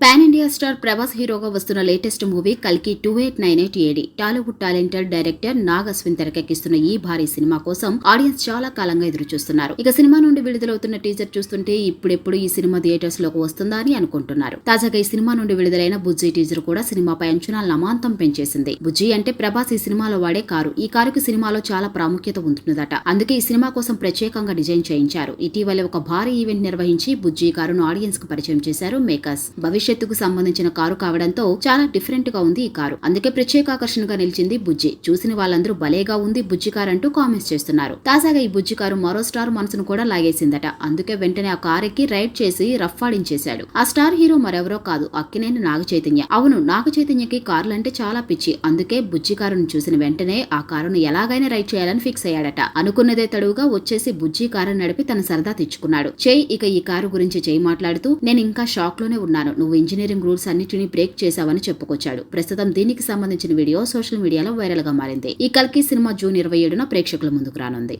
Pan India star Prabhas హీరోగా వస్తున్న latest movie కల్కి two eight nine eight AD Tollywood talented director Nag Ashwin తెరకెక్కిస్తున్న ఈ భారీ సినిమా కోసం ఆడియన్స్ చాలా కాలంగా ఎదురు చూస్తున్నారు ఇక సినిమా నుండి విడుదలవుతున్న టీజర్ చూస్తుంటే ఇప్పుడెప్పుడు ఈ సినిమా థియేటర్స్లోకి వస్తుందా అని అనుకుంటున్నారు. తాజాగా ఈ సినిమా నుండి విడుదలైన బుజ్జి టీజర్ కూడా సినిమాపై అంచనాలను అమాంతం పెంచేసింది. బుజ్జి అంటే ప్రభాస్ ఈ సినిమాలో వాడే కారు. ఈ కారుకి సినిమాలో చాలా ప్రాముఖ్యత ఉంటుందట అందుకే ఈ సినిమా కోసం ప్రత్యేకంగా డిజైన్ చేయించారు. ఇటీవలే ఒక భారీ ఈవెంట్ నిర్వహించి బుజ్జి కారును ఆడియన్స్కు పరిచయం చేశారు మేకర్స్. భవిష్యత్తుకు సంబంధించిన కారు కావడంతో చాలా డిఫరెంట్గా ఉంది ఈ కారు. అందుకే ప్రత్యేక ఆకర్షణగా నిలిచింది బుజ్జి. చూసిన వాళ్ళందరూ భలేగా ఉంది బుజ్జి కారు అంటూ కామెంట్స్ చేస్తున్నారు. తాజాగా ఈ బుజ్జి కారు మరో స్టార్ మనసును కూడా లాగేసిందట. అందుకే వెంటనే ఆ కార్ ఎక్కి రైడ్ చేసి రఫ్ ఆడించేశాడు. ఆ స్టార్ హీరో మరెవరో కాదు అక్కినేని నాగ చైతన్య అవును నాగ చైతన్యకి కార్లంటే చాలా పిచ్చి. అందుకే బుజ్జి కారును చూసిన వెంటనే ఆ కారును ఎలాగైనా రైడ్ చేయాలని ఫిక్స్ అయ్యాడట. అనుకున్నదే తడువుగా వచ్చేసి బుజ్జి కారు నడిపి తన సరదా తెచ్చుకున్నాడు. చేయి ఇక ఈ కారు గురించి చేయి మాట్లాడుతూ నేను ఇంకా షాక్లోనే ఉన్నాను. నువ్వు నువ్వు ఇంజనీరింగ్ రూల్స్ అన్నిటిని బ్రేక్ చేశావని చెప్పుకొచ్చాడు. ప్రస్తుతం దీనికి సంబంధించిన వీడియో సోషల్ మీడియాలో వైరల్గా మారింది. ఈ కల్కి సినిమా జూన్ ఇరవై ఏడున ప్రేక్షకుల ముందుకు రానుంది.